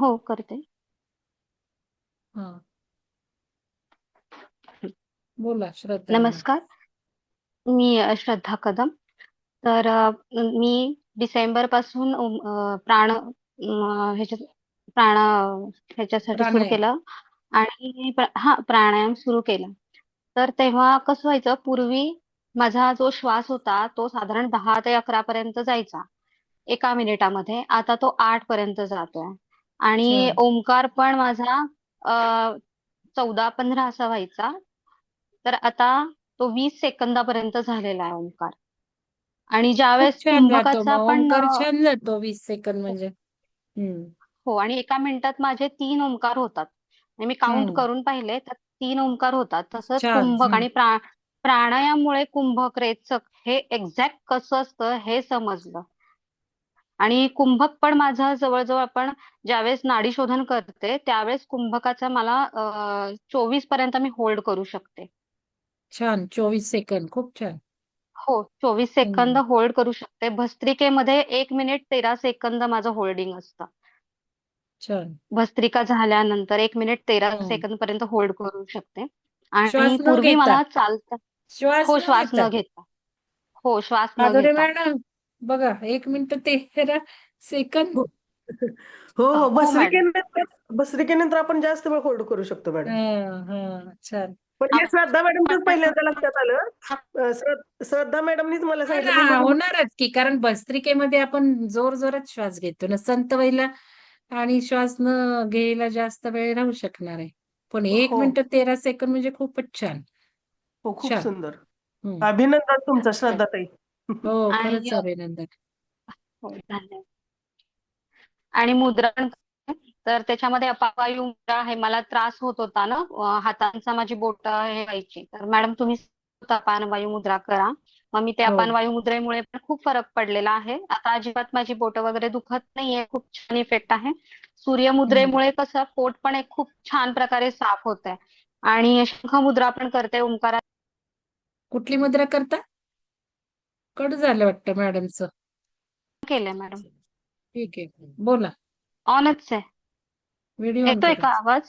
हो करते. हा. बोला श्रद्धा नमस्कार. मी श्रद्धा कदम. तर अ, मी डिसेंबरपासून प्राण अ, प्राण ह्याच्यासाठी सुरू प्राणायाम. केलं आणि प्र- हा प्राणायाम सुरू केला. तर तेव्हा कसं व्हायचं पूर्वी माझा जो श्वास होता तो साधारण दहा ते अकरा पर्यंत जायचा. एका मिनिटामध्ये. आता तो आठ पर्यंत जातोय. आणि ओंकार पण माझा अ, चौदा पंधरा असा व्हायचा. तर आता तो वीस सेकंदापर्यंत झालेला आहे ओंकार. आणि खूप ज्यावेळेस छान जातो कुंभकाचा मग. पण ओंकार अ, छान जातो वीस सेकंद म्हणजे. हम्म. हो आणि एका मिनिटात माझे तीन ओंकार होतात. आणि मी काउंट करून पाहिले तर तीन ओंकार होतात. तसंच छान कुंभक आणि प्रा प्राणायाममुळे कुंभक रेचक हे एक्झॅक्ट कसं असतं हे समजलं. आणि कुंभक पण माझं जवळजवळ आपण ज्यावेळेस नाडी शोधन करते त्यावेळेस कुंभकाचा मला चोवीसपर्यंत मी होल्ड करू शकते. छान. चोवीस सेकंद खूप छान. हो चोवीस सेकंद होल्ड करू शकते. भस्त्रिकेमध्ये एक मिनिट तेरा सेकंद माझं होल्डिंग असतं. छान. भस्त्रिका झाल्यानंतर एक मिनिट तेरा सेकंद पर्यंत होल्ड करू शकते. आणि पूर्वी मला चालता. श्वास हो श्वास न घेता. हो श्वास न घेता. मॅडम बघा एक मिनिट तेरा सेकंद. हो. हो हो मॅडम. भस्त्रिकेनंतर भस्त्रिकेनंतर आपण जास्त वेळ होल्ड करू शकतो मॅडम. हा हा छान. पण हे श्रद्धा मॅडमचंच आपण पहिल्यांदा लक्षात आलं. श्रद्ध- श्रद्धा मॅडमनीच मला सांगितलं होणारच की कारण भस्त्रिकेमध्ये आपण जोर जोरात श्वास घेतो. ना संत व्हायला आणि श्वास न घ्यायला जास्त वेळ राहू शकणार आहे. पण एक हो. मिनिट तेरा सेकंद म्हणजे खूपच छान. हो खूप छान. सुंदर. हम्म. अभिनंदन तुमचं श्रद्धाताई. हो आणि खरंच अभिनंदन. हो धन्यवाद. आणि मुद्रा पण करते. तर त्याच्यामध्ये अपावायू मुद्रा आहे मला त्रास होत होता ना अं, हातांचा माझी बोट हे व्हायची. तर मॅडम तुम्ही अपानवायू मुद्रा करा. मग मी ते हो. अपानवायू मुद्रेमुळे पण खूप फरक पडलेला आहे. आता अजिबात माझी बोट वगैरे दुखत नाहीये खूप छान इफेक्ट आहे. हम्म. सूर्यमुद्रेमुळे कसं पोट पण एक खूप छान प्रकारे साफ होत आहे आणि शंख मुद्रा पण करते ओंकारा कुठली मुद्रा करता? कट झालं वाटतं मॅडमचं. केलंय मॅडम. ठीक आहे. बोला. ऑनच आहे. व्हिडिओ ऑन येतोय करा. का आवाज?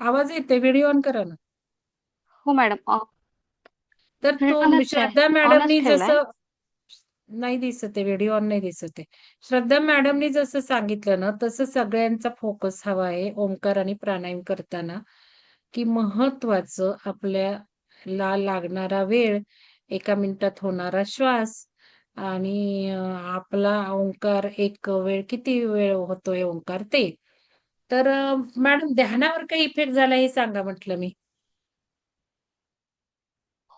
आवाज येते व्हिडिओ ऑन करा ना. हो मॅडम तर तो आहे. श्रद्धा मॅडमनी ठेवलाय जसं नाही दिसत आहे. व्हिडिओ ऑन नाही दिसत आहे. श्रद्धा मॅडमनी जसं सांगितलं ना तसं सगळ्यांचा फोकस हवा आहे. ओंकार आणि प्राणायाम करताना. की महत्वाचं आपल्याला लागणारा वेळ एका मिनिटात होणारा श्वास आणि आपला ओंकार एक वेळ किती वेळ होतोय ओंकार ते? तर मॅडम ध्यानावर काही इफेक्ट झाला हे सांगा म्हटलं मी.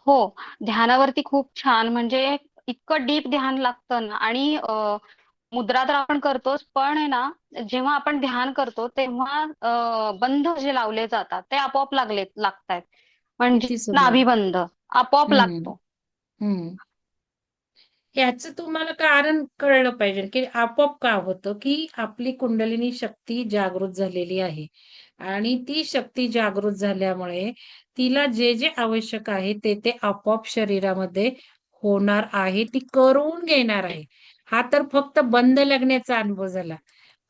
हो ध्यानावरती खूप छान म्हणजे इतकं डीप ध्यान लागतं ना आणि मुद्रा तर आपण करतोच पण आहे ना जेव्हा आपण ध्यान करतो तेव्हा बंध जे लावले जातात ते आपोआप लागले लागतायत. म्हणजे नाभिबंध आपोआप लागतो. हम्म. याचं तुम्हाला कारण कळलं पाहिजे की आपोआप का होतं की आपली कुंडलिनी शक्ती जागृत झालेली आहे. आणि ती शक्ती जागृत झाल्यामुळे तिला जे जे आवश्यक आहे ते ते आपोआप शरीरामध्ये होणार आहे ती करून घेणार आहे. हा तर फक्त बंद लागण्याचा अनुभव झाला.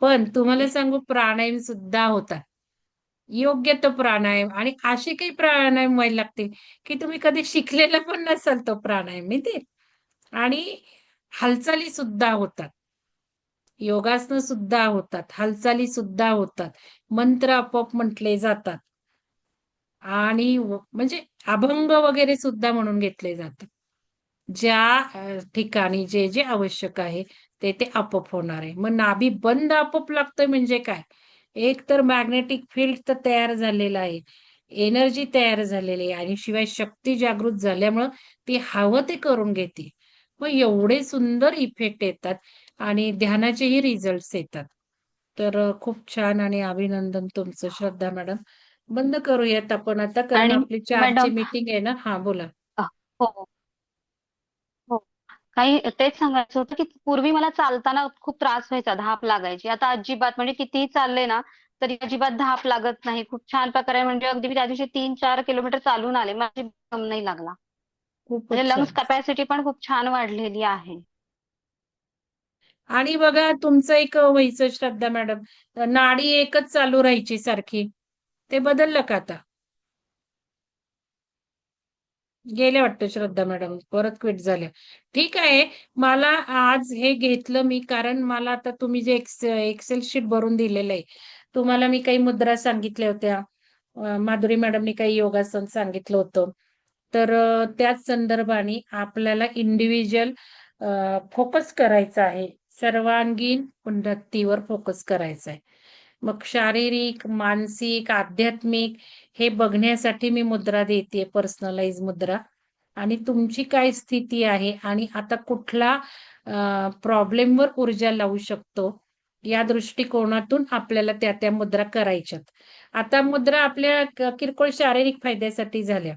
पण तुम्हाला सांगू प्राणायाम सुद्धा होता. योग्य तो प्राणायाम आणि असे काही प्राणायाम व्हायला लागतील की तुम्ही कधी शिकलेला पण नसाल तो प्राणायाम माहिती आणि हालचाली सुद्धा होतात. योगासनं सुद्धा होतात हालचाली सुद्धा होतात. मंत्र आपोआप म्हटले जातात. आणि म्हणजे अभंग वगैरे सुद्धा म्हणून घेतले जातात. ज्या ठिकाणी जे जे आवश्यक आहे ते ते आपोआप होणार आहे. मग नाभी बंद आपोआप लागतोय म्हणजे काय? एक तर मॅग्नेटिक फील्ड तर तयार झालेलं आहे. एनर्जी तयार झालेली आहे आणि शिवाय शक्ती जागृत झाल्यामुळं ती हवं ते करून घेते. मग एवढे सुंदर इफेक्ट येतात आणि ध्यानाचेही रिझल्ट येतात. तर खूप छान आणि अभिनंदन तुमचं श्रद्धा मॅडम. बंद करूयात आपण. आता कारण आपली चारची मीटिंग आहे ना? हा बोला. हो. काही तेच सांगायचं होतं की पूर्वी मला चालताना खूप त्रास व्हायचा धाप लागायची. आता अजिबात म्हणजे कितीही चालले ना तरी अजिबात धाप लागत नाही. खूप छान प्रकारे म्हणजे अगदी मी त्या दिवशी तीन चार किलोमीटर चालून आले. माझी दम नाही लागला. म्हणजे लंग्स कॅपॅसिटी पण खूप छान वाढलेली आहे. आणि बघा तुमचं एक व्हायचं श्रद्धा मॅडम. नाडी एकच चालू राहायची सारखी. ते बदललं का आता? गेले वाटतं श्रद्धा मॅडम. परत क्विट झाल्या ठीक आहे. मला आज हे घेतलं मी कारण मला आता तुम्ही जे एक्सेल शीट भरून दिलेलं आहे तुम्हाला मी काही मुद्रा सांगितल्या होत्या. माधुरी मॅडमनी काही योगासन सांगितलं होतं. तर त्याच संदर्भाने आपल्याला इंडिव्हिज्युअल फोकस करायचा आहे. सर्वांगीण उन्नतीवर फोकस करायचा आहे. मग शारीरिक मानसिक आध्यात्मिक हे बघण्यासाठी मी मुद्रा देते पर्सनलाइज मुद्रा. आणि तुमची काय स्थिती आहे आणि आता कुठला प्रॉब्लेमवर ऊर्जा लावू शकतो या दृष्टिकोनातून आपल्याला त्या त्या मुद्रा करायच्यात. आता मुद्रा आपल्या किरकोळ शारीरिक फायद्यासाठी झाल्या.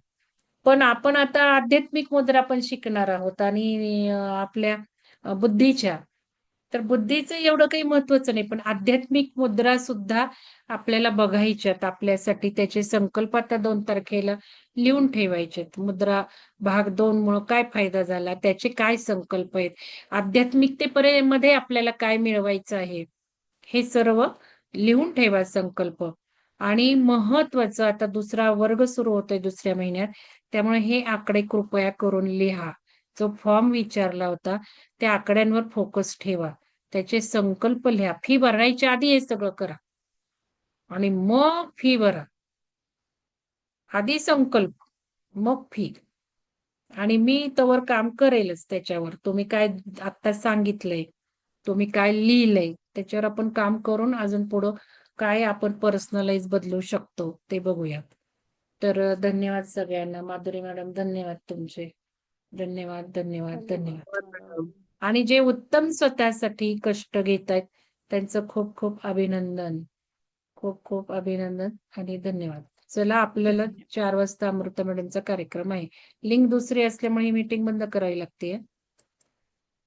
पण आपण आता आध्यात्मिक मुद्रा पण शिकणार आहोत आणि आपल्या बुद्धीच्या. तर बुद्धीचं एवढं काही महत्वाचं नाही पण आध्यात्मिक मुद्रा सुद्धा आपल्याला बघायच्यात आपल्यासाठी त्याचे संकल्प आता दोन तारखेला लिहून ठेवायचेत मुद्रा भाग दोन मुळे काय फायदा झाला त्याचे काय संकल्प आहेत? आध्यात्मिकतेमध्ये आपल्याला काय मिळवायचं आहे? हे सर्व लिहून ठेवा संकल्प. आणि महत्वाचं आता दुसरा वर्ग सुरू होतोय दुसऱ्या महिन्यात त्यामुळे हे आकडे कृपया करून लिहा. जो फॉर्म विचारला होता त्या आकड्यांवर फोकस ठेवा. त्याचे संकल्प लिहा. फी भरायच्या आधी हे सगळं करा. आणि मग फी भरा. आधी संकल्प मग फी. आणि मी तवर काम करेलच त्याच्यावर. तुम्ही काय आता सांगितलंय तुम्ही काय लिहिलंय त्याच्यावर आपण काम करून अजून पुढं काय आपण पर्सनलाइज बदलू शकतो ते बघूयात. तर धन्यवाद सगळ्यांना. माधुरी मॅडम धन्यवाद तुमचे. धन्यवाद धन्यवाद धन्यवाद. आणि जे उत्तम स्वतःसाठी कष्ट घेत आहेत त्यांचं खूप खूप अभिनंदन. खूप खूप अभिनंदन आणि धन्यवाद. चला आपल्याला चार वाजता अमृता मॅडमचा कार्यक्रम आहे. लिंक दुसरी असल्यामुळे ही मीटिंग बंद करावी लागते